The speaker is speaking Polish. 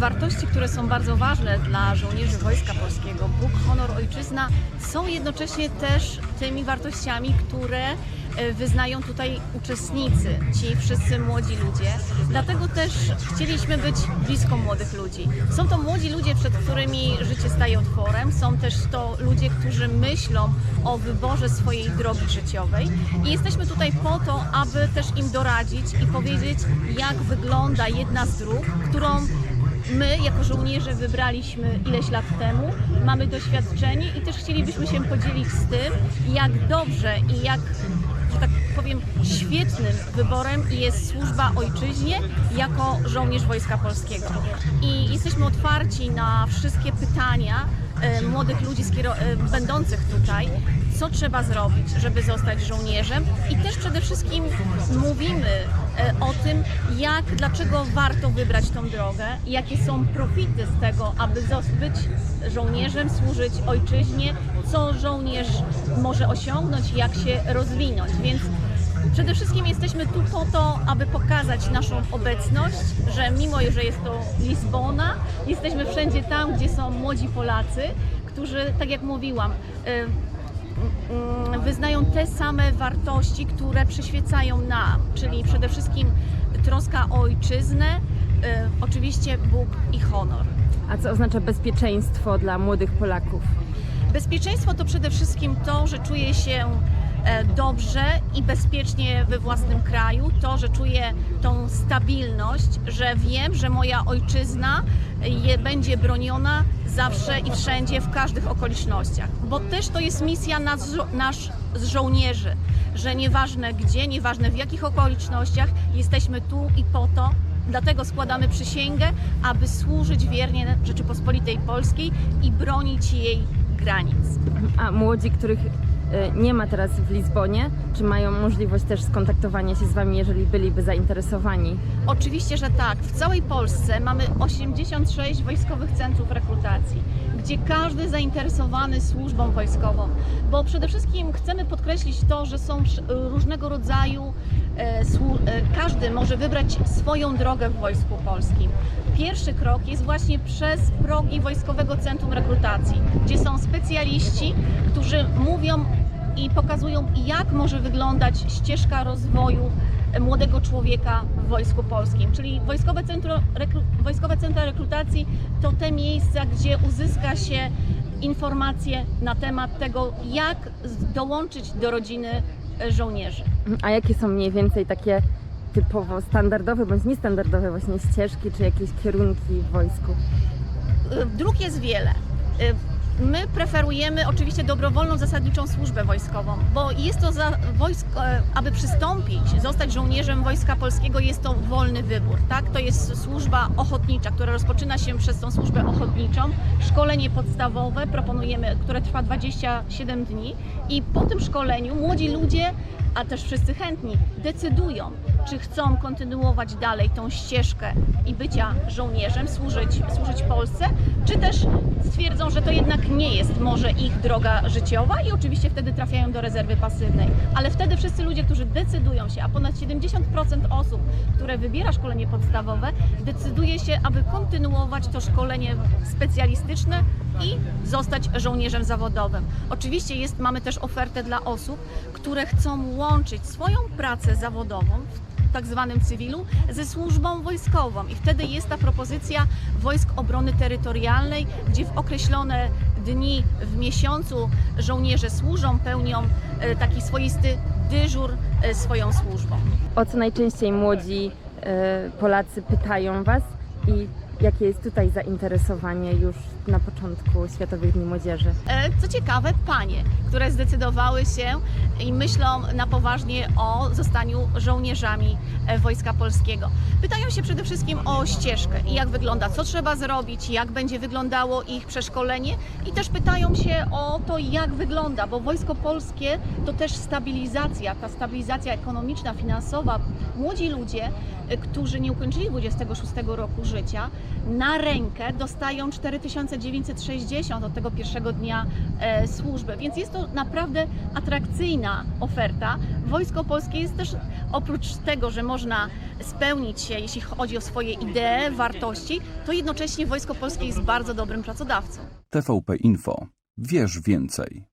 wartości, które są bardzo ważne dla żołnierzy Wojska Polskiego, Bóg, honor, ojczyzna, są jednocześnie też tymi wartościami, które e, wyznają tutaj uczestnicy, ci wszyscy młodzi ludzie. Dlatego też chcieliśmy być blisko młodych ludzi. Są to młodzi ludzie, przed którymi życie staje otworem, są też to ludzie, którzy myślą o wyborze swojej drogi życiowej i jesteśmy tutaj po to, aby też im doradzić i powiedzieć, jak wygląda jedna z dróg, którą my jako żołnierze wybraliśmy ileś lat temu, mamy doświadczenie i też chcielibyśmy się podzielić z tym, jak dobrze i jak, że tak powiem, świetnym wyborem jest służba ojczyźnie jako żołnierz Wojska Polskiego. I jesteśmy otwarci na wszystkie pytania e, młodych ludzi e, będących tutaj, co trzeba zrobić, żeby zostać żołnierzem i też przede wszystkim mówimy e, o tym, jak, dlaczego warto wybrać tą drogę, jakie są profity z tego, aby być żołnierzem, służyć ojczyźnie, co żołnierz może osiągnąć, jak się rozwinąć. Więc przede wszystkim jesteśmy tu po to, aby pokazać naszą obecność, że mimo, że jest to Lizbona, jesteśmy wszędzie tam, gdzie są młodzi Polacy, którzy, tak jak mówiłam, mm, wyznają te same wartości, które przyświecają nam, czyli przede wszystkim troska o ojczyznę, y, oczywiście Bóg i honor. A co oznacza bezpieczeństwo dla młodych Polaków? Bezpieczeństwo to przede wszystkim to, że czuję się dobrze i bezpiecznie we własnym kraju, to, że czuję tą stabilność, że wiem, że moja ojczyzna je, będzie broniona zawsze i wszędzie, w każdych okolicznościach. Bo też to jest misja nas, nasz z żołnierzy, że nieważne gdzie, nieważne w jakich okolicznościach, jesteśmy tu i po to, Dlatego składamy przysięgę, aby służyć wiernie Rzeczypospolitej Polskiej i bronić jej granic. A młodzi, których e, nie ma teraz w Lizbonie, czy mają możliwość też skontaktowania się z Wami, jeżeli byliby zainteresowani? Oczywiście, że tak. W całej Polsce mamy 86 wojskowych centrów rekrutacji, gdzie każdy zainteresowany służbą wojskową, bo przede wszystkim chcemy podkreślić to, że są sz- różnego rodzaju, e, e, każdy może wybrać swoją drogę w Wojsku Polskim. Pierwszy krok jest właśnie przez progi Wojskowego Centrum Rekrutacji, gdzie są specjaliści, którzy mówią i pokazują, jak może wyglądać ścieżka rozwoju młodego człowieka w Wojsku Polskim. Czyli Wojskowe, Centrum, rekru, Wojskowe Centra Rekrutacji to te miejsca, gdzie uzyska się informacje na temat tego, jak dołączyć do rodziny e, żołnierzy. A jakie są mniej więcej takie typowo standardowe bądź niestandardowe właśnie ścieżki, czy jakieś kierunki w wojsku? Y, Dróg jest wiele. My preferujemy oczywiście dobrowolną zasadniczą służbę wojskową, bo jest to za wojsko, e, aby przystąpić, zostać żołnierzem Wojska Polskiego, jest to wolny wybór. Tak? To jest służba ochotnicza, która rozpoczyna się przez tą służbę ochotniczą. Szkolenie podstawowe proponujemy, które trwa 27 dni i po tym szkoleniu młodzi ludzie, a też wszyscy chętni, decydują, czy chcą kontynuować dalej tą ścieżkę i bycia żołnierzem, służyć, służyć Polsce, czy też stwierdzą, że to jednak nie jest może ich droga życiowa i oczywiście wtedy trafiają do rezerwy pasywnej. Ale wtedy wszyscy ludzie, którzy decydują się, a ponad 70% osób, które wybiera szkolenie podstawowe, decyduje się, aby kontynuować to szkolenie specjalistyczne i zostać żołnierzem zawodowym. Oczywiście jest, mamy też ofertę dla osób, które chcą łączyć swoją pracę zawodową w tak zwanym cywilu ze służbą wojskową i wtedy jest ta propozycja Wojsk Obrony Terytorialnej, gdzie w określone dni w miesiącu żołnierze służą, pełnią e, taki swoisty dyżur e, swoją służbą. O co najczęściej młodzi e, Polacy pytają Was i jakie jest tutaj zainteresowanie już na początku Światowych Dni Młodzieży? E, Co ciekawe, panie, które zdecydowały się i myślą na poważnie o zostaniu żołnierzami e, Wojska Polskiego. Pytają się przede wszystkim o ścieżkę i jak wygląda, co trzeba zrobić, jak będzie wyglądało ich przeszkolenie i też pytają się o to, jak wygląda, bo Wojsko Polskie to też stabilizacja, ta stabilizacja ekonomiczna, finansowa. Młodzi ludzie, e, którzy nie ukończyli 26 roku życia, na rękę dostają 4960 od tego pierwszego dnia e, służby, więc jest to naprawdę atrakcyjna oferta. Wojsko Polskie jest też oprócz tego, że można spełnić się, jeśli chodzi o swoje idee, wartości, to jednocześnie Wojsko Polskie jest bardzo dobrym pracodawcą. TVP Info. Wierz więcej.